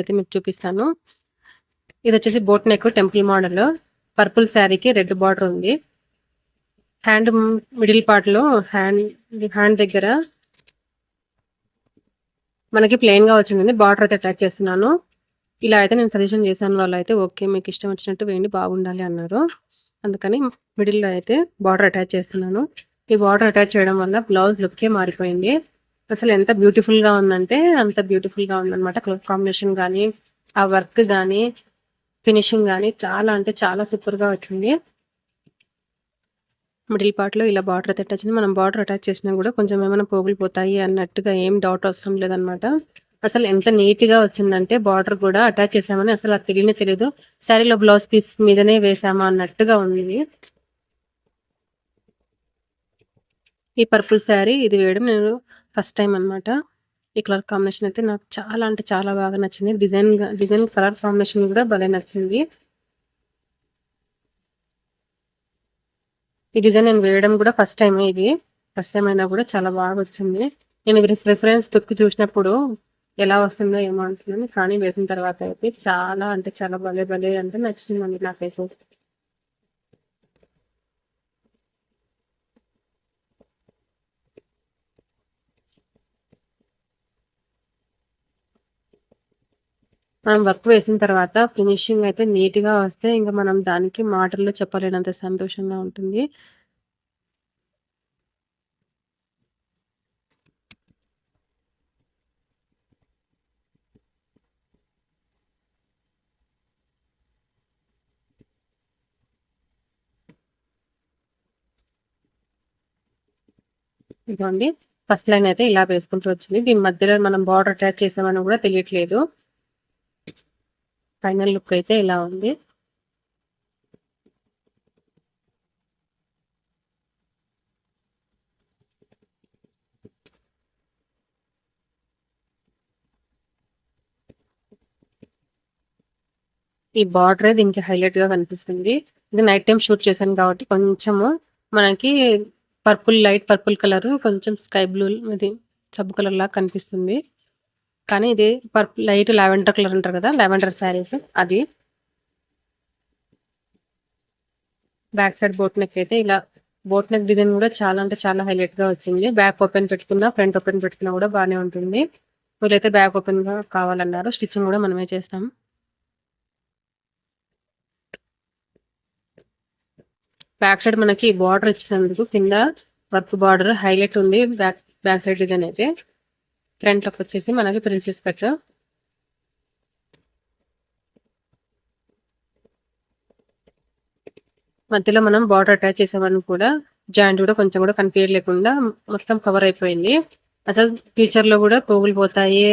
అయితే మీకు చూపిస్తాను. ఇది వచ్చేసి boat neck temple model. Purple శారీకి రెడ్ బార్డర్ ఉంది. హ్యాండ్ మిడిల్ పార్ట్లో హ్యాండ్ హ్యాండ్ దగ్గర మనకి ప్లెయిన్గా గా వచ్చింది బార్డర్ అయితే అటాచ్ చేస్తున్నాను. ఇలా అయితే నేను సజెషన్ చేశాను. వాళ్ళు అయితే ఓకే మీకు ఇష్టం వచ్చినట్టు వేయండి బాగుండాలి అన్నారు. అందుకని మిడిల్లో అయితే బార్డర్ అటాచ్ చేస్తున్నాను. ఈ బార్డర్ అటాచ్ చేయడం వల్ల బ్లౌజ్ లుక్కే మారిపోయింది. అసలు ఎంత బ్యూటిఫుల్గా ఉందంటే అంత బ్యూటిఫుల్గా ఉందన్నమాట. కలర్ కాంబినేషన్ కానీ ఆ వర్క్ కానీ ఫినిషింగ్ కానీ చాలా అంటే చాలా సూపర్గా వచ్చింది. మిడిల్ పార్ట్లో ఇలా బార్డర్ అయితే అటాచ్ మనం బార్డర్ అటాచ్ చేసినా కూడా కొంచెం ఏమైనా పోగులు పోతాయి అన్నట్టుగా ఏం డౌట్ అవసరం లేదనమాట అసలు ఎంత నీట్గా వచ్చిందంటే బార్డర్ కూడా అటాచ్ చేసామని అసలు అది తెలియనే తెలియదు. శారీలో బ్లౌజ్ పీస్ మీదనే వేసామా అన్నట్టుగా ఉంది. ఈ పర్పుల్ శారీ ఇది వేయడం నేను ఫస్ట్ టైం అనమాట ఈ కలర్ కాంబినేషన్ అయితే నాకు చాలా అంటే చాలా బాగా నచ్చింది. డిజైన్ డిజైన్ కలర్ కాంబినేషన్ కూడా భలే నచ్చింది. ఈ డిజైన్ నేను వేయడం కూడా ఫస్ట్ టైం ఇది. ఫస్ట్ టైం అయినా కూడా చాలా బాగా వచ్చింది. నేను రిఫరెన్స్ బుక్ చూసినప్పుడు ఎలా వస్తుందో ఏమో అనుకున్నాను కానీ వేసిన తర్వాత అయితే చాలా అంటే చాలా భలే భలే అంటే నచ్చిందండి నాకైతే. మనం వర్క్ వేసిన తర్వాత ఫినిషింగ్ అయితే నీట్గా వస్తే ఇంకా మనం దానికి మాటల్లో చెప్పలేనంత సంతోషంగా ఉంటుంది. ఇదిగోండి ఫస్ట్ లైన్ అయితే ఇలా వేసుకుంటూ వచ్చింది. దీని మధ్యలో మనం బార్డర్ అటాచ్ చేసామని కూడా తెలియట్లేదు. ఫైనల్ లుక్ అయితే ఇలా ఉంది. ఈ బార్డర్ దీనికి హైలైట్గా కనిపిస్తుంది. ఇది నైట్ టైం షూట్ చేశాను కాబట్టి కొంచెము మనకి పర్పుల్ లైట్ పర్పుల్ కలర్ కొంచెం స్కై బ్లూ ఇది సబ్బు కలర్ లాగా కనిపిస్తుంది. కానీ ఇది పర్పుల్ లైట్ లావెండర్ కలర్ అంటారు కదా లావెండర్ శారీస్ అది. బ్యాక్ సైడ్ బోట్ నెక్ అయితే ఇలా బోట్ నెక్ డిజైన్ కూడా చాలా అంటే చాలా హైలైట్గా వచ్చింది. బ్యాక్ ఓపెన్ పెట్టుకున్నా ఫ్రంట్ ఓపెన్ పెట్టుకున్నా కూడా బాగానే ఉంటుంది. వీళ్ళైతే బ్యాక్ ఓపెన్గా కావాలన్నారు స్టిచ్చింగ్ కూడా మనమే చేస్తాం. బ్యాక్ సైడ్ మనకి బార్డర్ ఇచ్చినందుకు కింద వర్క్ బార్డర్ హైలైట్ ఉంది బ్యాక్ బ్యాక్ సైడ్ డిజైన్ అయితే. ఫ్రంట్లోకి వచ్చేసి మనకి ప్రిన్సెస్ కట్ మధ్యలో మనం బార్డర్ అటాచ్ చేసామని కూడా జాయింట్ కూడా కొంచెం కూడా కన్ఫ్యూజ్ లేకుండా మొత్తం కవర్ అయిపోయింది. అసలు ఫ్యూచర్లో కూడా పోగులు పోతాయి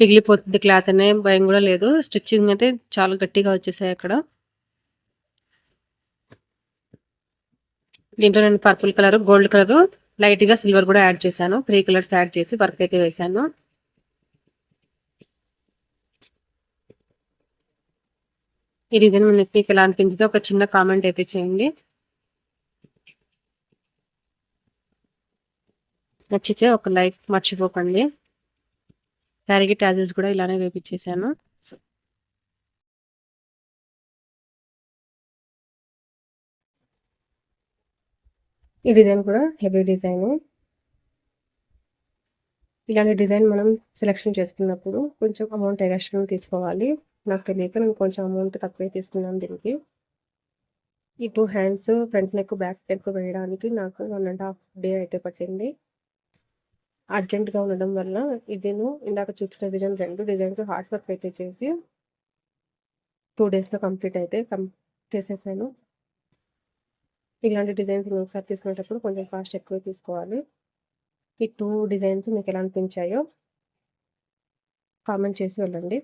పిగిలిపోతుంది క్లాత్ అనే భయం కూడా లేదు. స్టిచ్చింగ్ అయితే చాలా గట్టిగా వచ్చేసాయి అక్కడ. దీంట్లో నేను పర్పుల్ కలర్ గోల్డ్ కలర్ లైట్గా సిల్వర్ కూడా యాడ్ చేశాను. త్రీ కలర్స్ యాడ్ చేసి వర్క్ అయితే వేశాను. ఈ డిజైన్ మీకు ఎలా అనిపించిందో ఒక చిన్న కామెంట్ అయితే చేయండి. నచ్చితే ఒక లైక్ మర్చిపోకండి. శారీకి ట్యాజెస్ కూడా ఇలానే వేపించేసాను ఈ డిజైన్ కూడా హెవీ డిజైన్. ఇలాంటి డిజైన్ మనం సెలెక్షన్ చేసుకున్నప్పుడు కొంచెం అమౌంట్ ఎక్స్ట్రా తీసుకోవాలి. నాకు తెలియక నేను కొంచెం అమౌంట్ తక్కువే తీసుకున్నాను దీనికి. ఈ two hands front neck back neck వేయడానికి నాకు వన్ అండ్ హాఫ్ డే అయితే పట్టింది. అర్జెంట్గా ఉండడం వల్ల ఇదేను ఇందాక చూపించిన డిజైన్ రెండు డిజైన్స్ హార్డ్ వర్క్ అయితే చేసి టూ డేస్లో కంప్లీట్ అయితే కం చేసేసాను. ఇలాంటి డిజైన్స్ ఒకసారి తీసుకునేటప్పుడు కొంచెం కాస్ట్ ఎక్కువ తీసుకోవాలి. ఈ టూ డిజైన్స్ మీకు ఎలా అనిపించాయో కామెంట్ చేసి వెళ్ళండి.